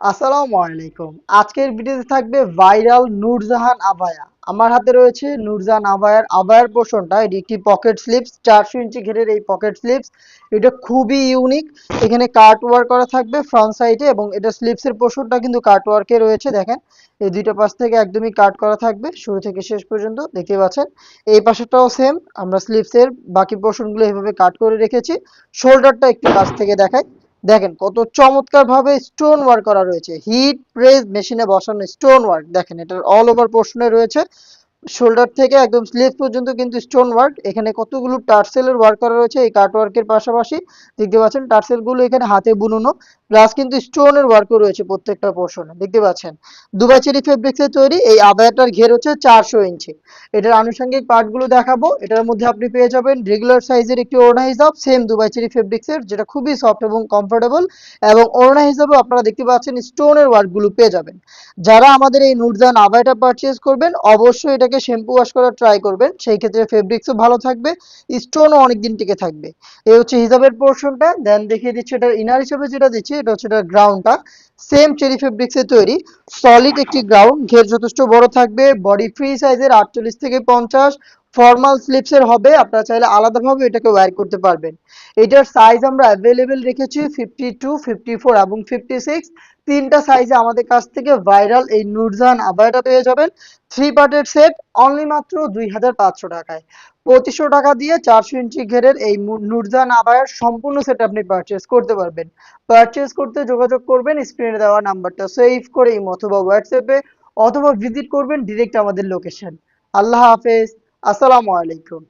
আসসালামু আলাইকুম। আজকের ভিডিওতে থাকবে ভাইরাল নূরজাহান আবায়া আমার হাতে রয়েছে নূরজাহান আবায়ার আবায়ার পোর্শনটা এটি একটি পকেট স্লিপস চারশো ইঞ্চি ঘেরের এই পকেট স্লিপস এটা খুবই ইউনিক এখানে কার্ট ওয়ার্ক করা থাকবে ফ্রন্ট সাইডে এবং এটা স্লিপসের পোর্শনটা কিন্তু কার্ট ওয়ার্কে রয়েছে, দেখেন। এই দুইটা পাশ থেকে একদমই কাট করা থাকবে, শুরু থেকে শেষ পর্যন্ত দেখতে পাচ্ছেন। এই পাশেরটাও সেম আমরা স্লিপসের বাকি পোর্শনগুলো এভাবে কাট করে রেখেছি। শোল্ডারটা একটু কাছ থেকে দেখাই। দেখেন কত চমৎকার ভাবে স্টোন ওয়ার্ক করা রয়েছে। হিট প্রেস মেশিনে বসানো স্টোন ওয়ার্ক দেখেন, এটার অল ওভার পোর্শনে রয়েছে। শোল্ডার থেকে একদম স্লিভ পর্যন্ত কিন্তু স্টোন ওয়ার্ক। এখানে কতগুলো টার্সেলের ওয়ার্ক করা রয়েছে, এই কাট ওয়ার্কের পাশাপাশি দেখতে পাচ্ছেন টার্সেলগুলো এখানে হাতে বুনুনো, প্লাস কিন্তু স্টোনের ওয়ার্কও রয়েছে প্রত্যেকটা পোর্শনে, দেখতে পাচ্ছেন? দুবাই চেরি ফেব্রিক্সের তৈরি, এই আবায়াটার ঘের হচ্ছে চারশো ইঞ্চি। এটার আনুষঙ্গিক পার্টগুলো দেখাবো, এটার মধ্যে আপনি পেয়ে যাবেন রেগুলার সাইজের একটি ওড়না হিসাব সেম দুবাই চেরি ফেব্রিক্সের, যেটা খুবই সফট এবং কমফোর্টেবল এবং ওড়না হিসাবে আপনারা দেখতে পাচ্ছেন স্টোনের ওয়ার্কগুলো পেয়ে যাবেন। যারা আমাদের এই নুরজান আবায়াটা পারচেজ করবেন, অবশ্যই এটাকে শ্যাম্পু ওয়াশ করার ট্রাই করবেন, সেই ক্ষেত্রে ফেব্রিক্সও ভালো থাকবে স্টোনও অনেকদিন টিকে থাকবে। এই হচ্ছে হিসাবের পোর্শনটা দেন দেখিয়ে দিচ্ছি এটার ইনার হিসেবে যেটা দিচ্ছি, এটা হচ্ছে এটার গ্রাউন্ডটা সেম চেরি ফেব্রিক্সে তৈরি সলিড একটি গ্রাউন্ড ঘের যথেষ্ট বড় থাকবে বডি ফ্রি সাইজের আটচল্লিশ থেকে পঞ্চাশ ফর্মাল স্লিপসের হবে, আপনারা চাইলে আলাদাভাবে এটাকে ওয়্যার করতে পারবেন। এটার সাইজ আমরা অ্যাভেলেবেল রেখেছি ফিফটি টু ফিফটি ফোর এবং ফিফটি সিক্স তিনটা সাইজে আমাদের কাছ থেকে ভাইরাল এই নুরজাহান আবায়াটা পেয়ে যাবেন। থ্রি পার্টের সেট অনলি মাত্র দুই হাজার পাঁচশো টাকায়। পঁচিশশো টাকা দিয়ে চারশো ইঞ্চি ঘেরের এই নুরজাহান আবায়ার সম্পূর্ণ সেট আপনি পারচেস করতে পারবেন। পারচেস করতে যোগাযোগ করবেন স্ক্রিনে দেওয়া নাম্বারটা সেভ করে অথবা হোয়াটসঅ্যাপে অথবা ভিজিট করবেন ডিরেক্ট আমাদের লোকেশন আল্লাহ হাফেজ। আসসালামু আলাইকুম।